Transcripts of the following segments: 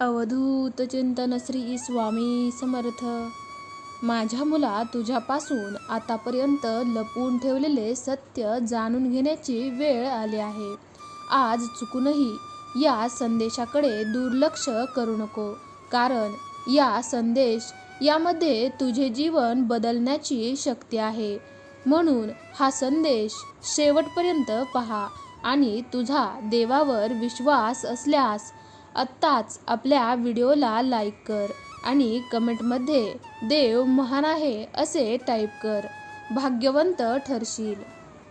अवधूत चिंतन श्री स्वामी समर्थ. माझ्या मुला तुझ्यापासून आतापर्यंत लपवून ठेवलेले सत्य जाणून घेण्याची वेळ आली आहे. आज चुकूनही या संदेशाकडे दुर्लक्ष करू नको कारण या संदेश यामध्ये तुझे जीवन बदलण्याची शक्ती आहे. म्हणून हा संदेश शेवटपर्यंत पहा आणि तुझा देवावर विश्वास असल्यास आत्ताच आपल्या व्हिडिओला लाईक कर आणि कमेंटमध्ये देव महान आहे असे टाईप कर. भाग्यवंत ठरशील.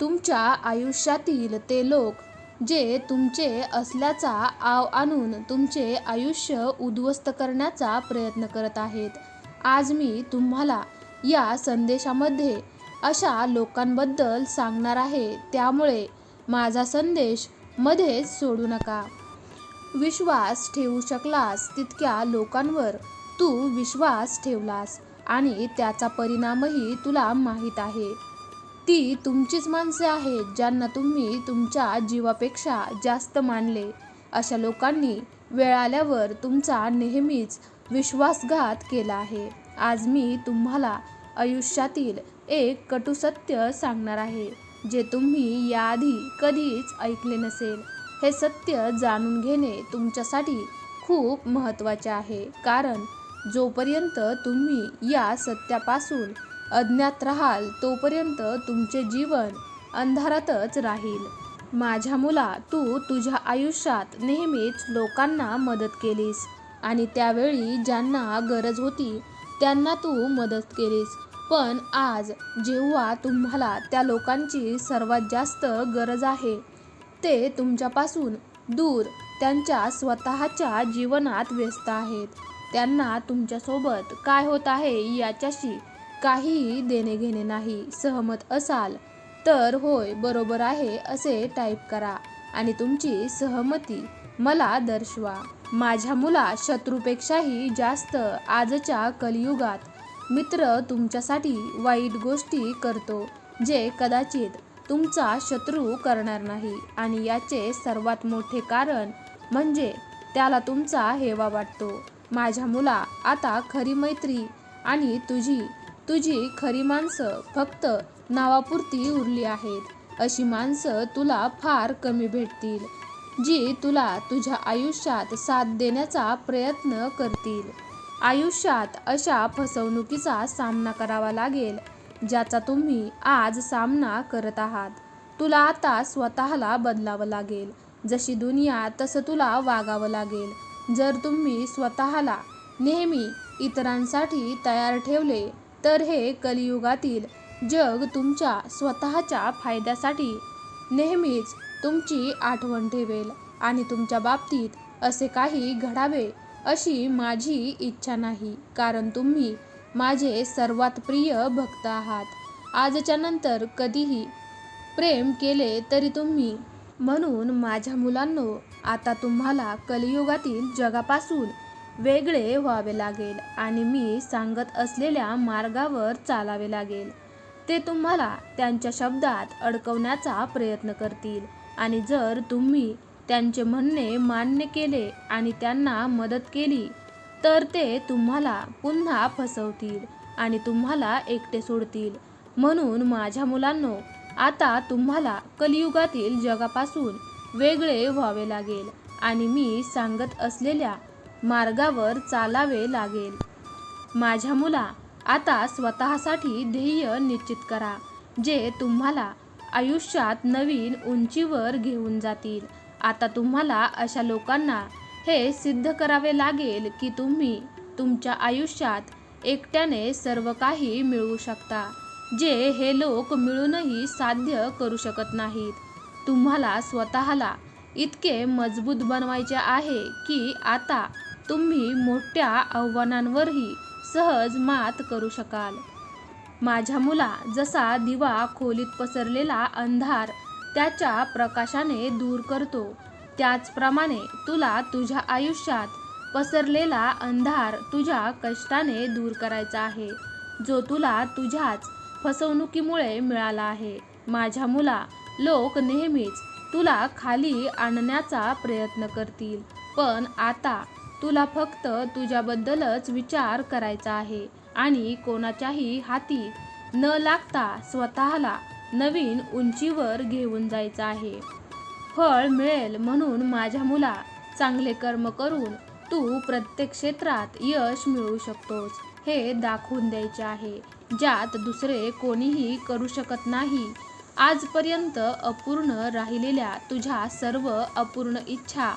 तुमच्या आयुष्यातील ते लोक जे तुमचे असल्याचा आव आणून तुमचे आयुष्य उद्ध्वस्त करण्याचा प्रयत्न करत आहेत. आज मी तुम्हाला या संदेशामध्ये अशा लोकांबद्दल सांगणार आहे. त्यामुळे माझा संदेश मध्येच सोडू नका. विश्वास ठेवू शकलास तितक्या लोकांवर तू विश्वास ठेवलास आणि त्याचा परिणामही तुला माहीत आहे. ती तुमचीच माणसे आहेत ज्यांना तुम्ही तुमच्या जीवापेक्षा जास्त मानले. अशा लोकांनी वेळ आल्यावर तुमचा नेहमीच विश्वासघात केला आहे. आज मी तुम्हाला आयुष्यातील एक कटुसत्य सांगणार आहे जे तुम्ही याआधी कधीच ऐकले नसेल. हे सत्य जाणून घेणे तुमच्यासाठी खूप महत्त्वाचे आहे. कारण जोपर्यंत तुम्ही या सत्यापासून अज्ञात राहाल तोपर्यंत तुमचे जीवन अंधारातच राहील. माझ्या मुला तू तुझ्या आयुष्यात नेहमीच लोकांना मदत केलीस आणि त्यावेळी ज्यांना गरज होती त्यांना तू मदत केलीस. पण आज जेव्हा तुम्हाला त्या लोकांची सर्वात जास्त गरज आहे ते तुमच्यापासून दूर त्यांच्या स्वतःच्या जीवनात व्यस्त आहेत. त्यांना तुमच्यासोबत काय होत आहे याच्याशी काहीही देणे घेणे नाही. सहमत असाल तर होय बरोबर आहे असे टाईप करा आणि तुमची सहमती मला दर्शवा. माझ्या मुला शत्रूपेक्षाही जास्त आजच्या कलियुगात मित्र तुमच्यासाठी वाईट गोष्टी करतो जे कदाचित तुमचा शत्रू करणार नाही आणि याचे सर्वात मोठे कारण म्हणजे त्याला तुमचा हेवा वाटतो. माझ्या मुला आता खरी मैत्री आणि तुझी तुझी खरी माणसं फक्त नावापुरती उरली आहेत. अशी माणसं तुला फार कमी भेटतील जी तुला तुझ्या आयुष्यात साथ देण्याचा प्रयत्न करतील. आयुष्यात अशा फसवणुकीचा सामना करावा लागेल ज्याचा तुम्ही आज सामना करत आहात. तुला आता स्वतःला बदलावं लागेल. जशी दुनिया तसं तुला वागावं लागेल. जर तुम्ही स्वतःला नेहमी इतरांसाठी तयार ठेवले तर हे कलियुगातील जग तुमच्या स्वतःच्या फायद्यासाठी नेहमीच तुमची आठवण ठेवेल आणि तुमच्या बाबतीत असे काही घडावे अशी माझी इच्छा नाही. कारण तुम्ही माझे सर्वात प्रिय भक्त आहात. आजच्या नंतर कधीही प्रेम केले तरी तुम्ही. म्हणून माझ्या मुलांनो आता तुम्हाला कलियुगातील जगापासून वेगळे व्हावे लागेल आणि मी सांगत असलेल्या मार्गावर चालावे लागेल. ते तुम्हाला त्यांच्या शब्दात अडकवण्याचा प्रयत्न करतील आणि जर तुम्ही त्यांचे म्हणणे मान्य केले आणि त्यांना मदत केली तर ते तुम्हाला पुन्हा फसवतील आणि तुम्हाला एकटे सोडतील. म्हणून माझ्या मुलांनो आता तुम्हाला कलियुगातील जगापासून वेगळे व्हावे लागेल आणि मी सांगत असलेल्या मार्गावर चालावे लागेल. माझ्या मुला आता स्वतःसाठी ध्येय निश्चित करा जे तुम्हाला आयुष्यात नवीन उंचीवर घेऊन जातील. आता तुम्हाला अशा लोकांना हे सिद्ध करावे लागेल की तुम्ही तुमच्या आयुष्यात एकट्याने सर्व काही मिळवू शकता जे हे लोक मिळूनही साध्य करू शकत नाहीत. तुम्हाला स्वतःला इतके मजबूत बनवायचे आहे की आता तुम्ही मोठ्या आव्हानांवरही सहज मात करू शकाल. माझ्या मुला जसा दिवा खोलीत पसरलेला अंधार त्याच्या प्रकाशाने दूर करतो त्याचप्रमाणे तुला तुझ्या आयुष्यात पसरलेला अंधार तुझ्या कष्टाने दूर करायचा आहे जो तुला तुझ्याच फसवणुकीमुळे मिळाला आहे. माझ्या मुला लोक नेहमीच तुला खाली आणण्याचा प्रयत्न करतील पण आता तुला फक्त तुझ्याबद्दलच विचार करायचा आहे आणि कोणाच्याही हाती न लागता स्वतःला नवीन उंचीवर घेऊन जायचं आहे. फळ मिळेल म्हणून माझ्या मुला चांगले कर्म करून तू प्रत्येक क्षेत्रात यश मिळवू शकतोस. हे दाखवून द्यायचे आहे. ज्यात दुसरे कोणीही करू शकत नाही. आजपर्यंत अपूर्ण राहिलेल्या तुझ्या सर्व अपूर्ण इच्छा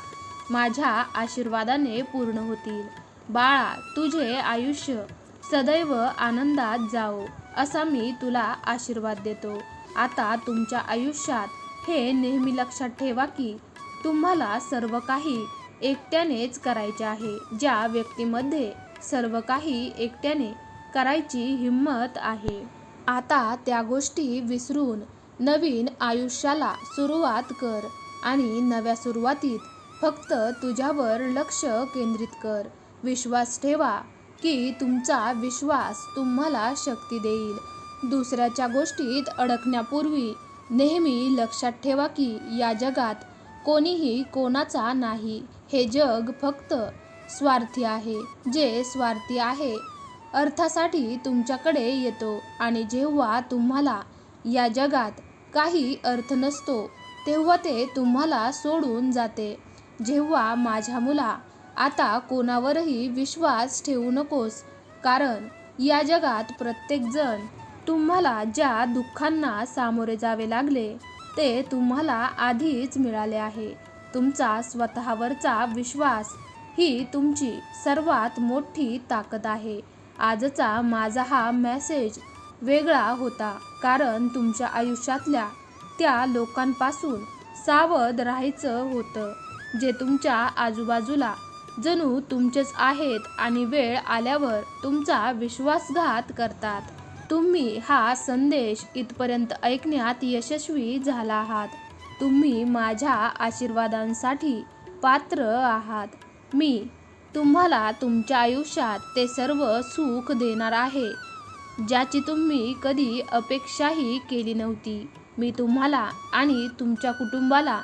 माझ्या आशीर्वादाने पूर्ण होतील. बाळा तुझे आयुष्य सदैव आनंदात जाओ असा मी तुला आशीर्वाद देतो. आता तुमच्या आयुष्यात हे नेहमी लक्षात ठेवा की तुम्हाला सर्व काही एकट्यानेच करायचे आहे. ज्या व्यक्तीमध्ये सर्व काही एकट्याने करायची हिंमत आहे. आता त्या गोष्टी विसरून नवीन आयुष्याला सुरुवात कर आणि नव्या सुरुवातीत फक्त तुझ्यावर लक्ष केंद्रित कर. विश्वास ठेवा की तुमचा विश्वास तुम्हाला शक्ती देईल. दुसऱ्याच्या गोष्टीत अडकण्यापूर्वी नेहमी लक्षात ठेवा की या जगात कोणीही कोणाचा नाही. हे जग फक्त स्वार्थी आहे जे स्वार्थी आहे अर्थासाठी तुमच्याकडे येतो. आणि जेव्हा तुम्हाला या जगात काही अर्थ नसतो तेव्हा ते तुम्हाला सोडून जाते. जेव्हा माझ्या मुला आता कोणावरही विश्वास ठेवू नकोस कारण या जगात प्रत्येकजण तुम्हाला ज्या दुःखांना सामोरे जावे लागले ते तुम्हाला आधीच मिळाले आहे. तुमचा स्वतःवरचा विश्वास ही तुमची सर्वात मोठी ताकद आहे. आजचा माझा हा मेसेज वेगळा होता कारण तुमच्या आयुष्यातल्या त्या लोकांपासून सावध राहायचं होतं जे तुमच्या आजूबाजूला जणू तुमचेच आहेत आणि वेळ आल्यावर तुमचा विश्वासघात करतात. तुम्ही हा संदेश इथपर्यंत ऐकण्यात यशस्वी झाला आहात. तुम्ही माझ्या आशीर्वादांसाठी पात्र आहात. मी तुम्हाला तुमच्या आयुष्यात ते सर्व सुख देणार आहे. ज्याची तुम्ही कधी अपेक्षाही केली नव्हती. मी तुम्हाला आणि तुमच्या कुटुंबाला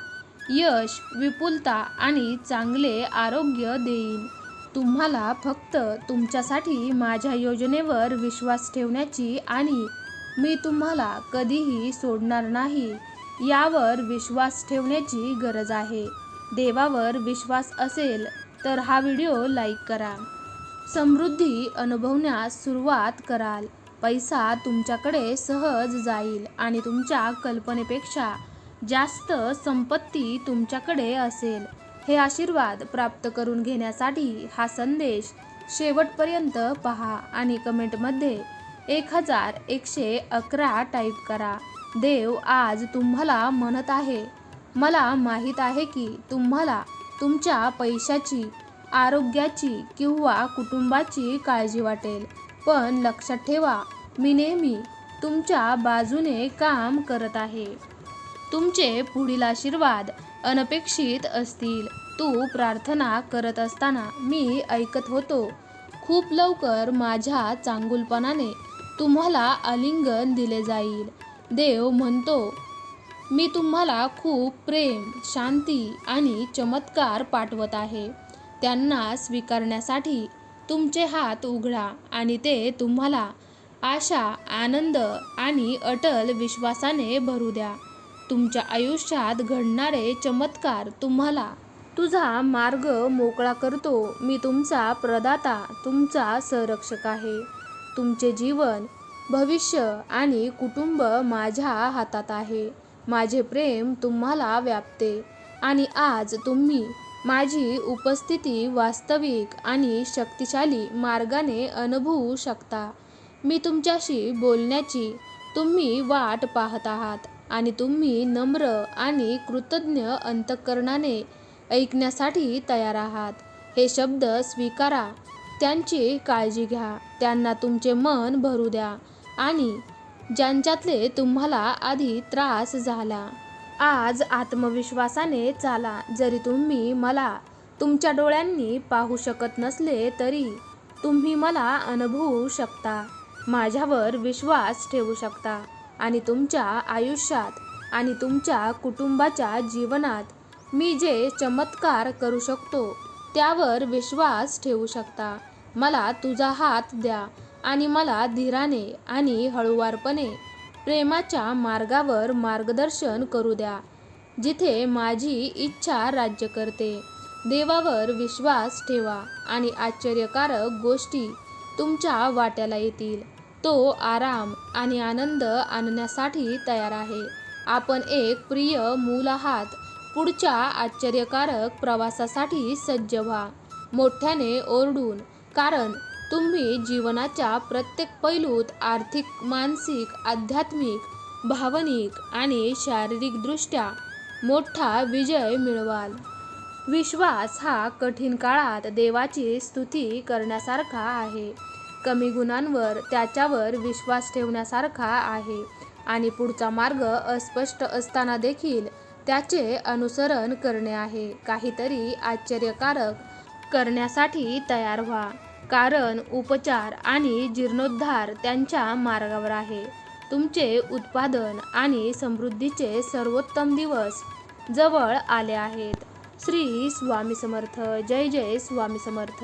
यश विपुलता आणि चांगले आरोग्य देईन. तुम्हाला फक्त तुमच्यासाठी माझ्या योजनेवर विश्वास ठेवण्याची आणि मी तुम्हाला कधीही सोडणार नाही यावर विश्वास ठेवण्याची गरज आहे. देवावर विश्वास असेल तर हा व्हिडिओ लाईक करा. समृद्धी अनुभवण्यास सुरुवात कराल. पैसा तुमच्याकडे सहज जाईल आणि तुमच्या कल्पनेपेक्षा जास्त संपत्ती तुमच्याकडे असेल. हे आशीर्वाद प्राप्त करून घेण्यासाठी हा संदेश शेवटपर्यंत पहा आणि कमेंटमध्ये एक हजार एकशे अकरा टाईप करा. देव आज तुम्हाला म्हणत आहे मला माहीत आहे की तुम्हाला तुमच्या पैशाची आरोग्याची किंवा कुटुंबाची काळजी वाटेल. पण लक्षात ठेवा मी नेहमी तुमच्या बाजूने काम करत आहे. तुमचे पुढील आशीर्वाद अनपेक्षित असतील. तू प्रार्थना करत असताना मी ऐकत होतो. खूप लवकर माझ्या चांगुलपणाने तुम्हाला आलिंगन दिले जाईल. देव म्हणतो मी तुम्हाला खूप प्रेम शांती आणि चमत्कार पाठवत आहे. त्यांना स्वीकारण्यासाठी तुमचे हात उघडा आणि ते तुम्हाला आशा आनंद आणि अटल विश्वासाने भरू द्या. तुमच्या आयुष्यात घडणारे चमत्कार तुम्हाला. तुझा मार्ग मोकळा करतो. मी तुमचा प्रदाता तुमचा संरक्षक आहे. तुमचे जीवन भविष्य आणि कुटुंब माझ्या हातात आहे. माझे प्रेम तुम्हाला व्यापते. आणि आज तुम्ही माझी उपस्थिती वास्तविक आणि शक्तिशाली मार्गाने अनुभवू शकता. मी तुमच्याशी बोलण्याची तुम्ही वाट पाहत आहात. आणि तुम्ही नम्र आणि कृतज्ञ अंतःकरणाने ऐकण्यासाठी तयार आहात. हे शब्द स्वीकारा. त्यांची काळजी घ्या. त्यांना तुमचे मन भरू द्या. आणि ज्यांच्यातले तुम्हाला आधी त्रास झाला आज आत्मविश्वासाने चाला. जरी तुम्ही मला तुमच्या डोळ्यांनी पाहू शकत नसले तरी तुम्ही मला अनुभवू शकता. माझ्यावर विश्वास ठेवू शकता. आणि तुमच्या आयुष्यात आणि तुमच्या कुटुंबाच्या जीवनात मी जे चमत्कार करू शकतो त्यावर विश्वास ठेवू शकता. मला तुझा हात द्या आणि मला धीराने आणि हळुवारपणे प्रेमाच्या मार्गावर मार्गदर्शन करू द्या जिथे माझी इच्छा राज्य करते. देवावर विश्वास ठेवा आणि आश्चर्यकारक गोष्टी तुमच्या वाट्याला येतील. तो आराम आणि आनंद आणण्यासाठी तयार आहे. आपण एक प्रिय मूल आहात. पुढच्या आश्चर्यकारक प्रवासासाठी सज्ज व्हा. मोठ्याने ओरडून कारण तुम्ही जीवनाच्या प्रत्येक पैलूत आर्थिक मानसिक आध्यात्मिक भावनिक आणि शारीरिकदृष्ट्या मोठा विजय मिळवाल. विश्वास हा कठीण काळात देवाची स्तुती करण्यासारखा आहे. कमी गुणांवर त्याच्यावर विश्वास ठेवण्यासारखा आहे. आणि पुढचा मार्ग अस्पष्ट असताना देखील त्याचे अनुसरण करणे आहे. काहीतरी आश्चर्यकारक करण्यासाठी तयार व्हा. कारण उपचार आणि जीर्णोद्धार त्यांच्या मार्गावर आहे. तुमचे उत्पादन आणि समृद्धीचे सर्वोत्तम दिवस जवळ आले आहेत. श्री स्वामी समर्थ. जय जय स्वामी समर्थ.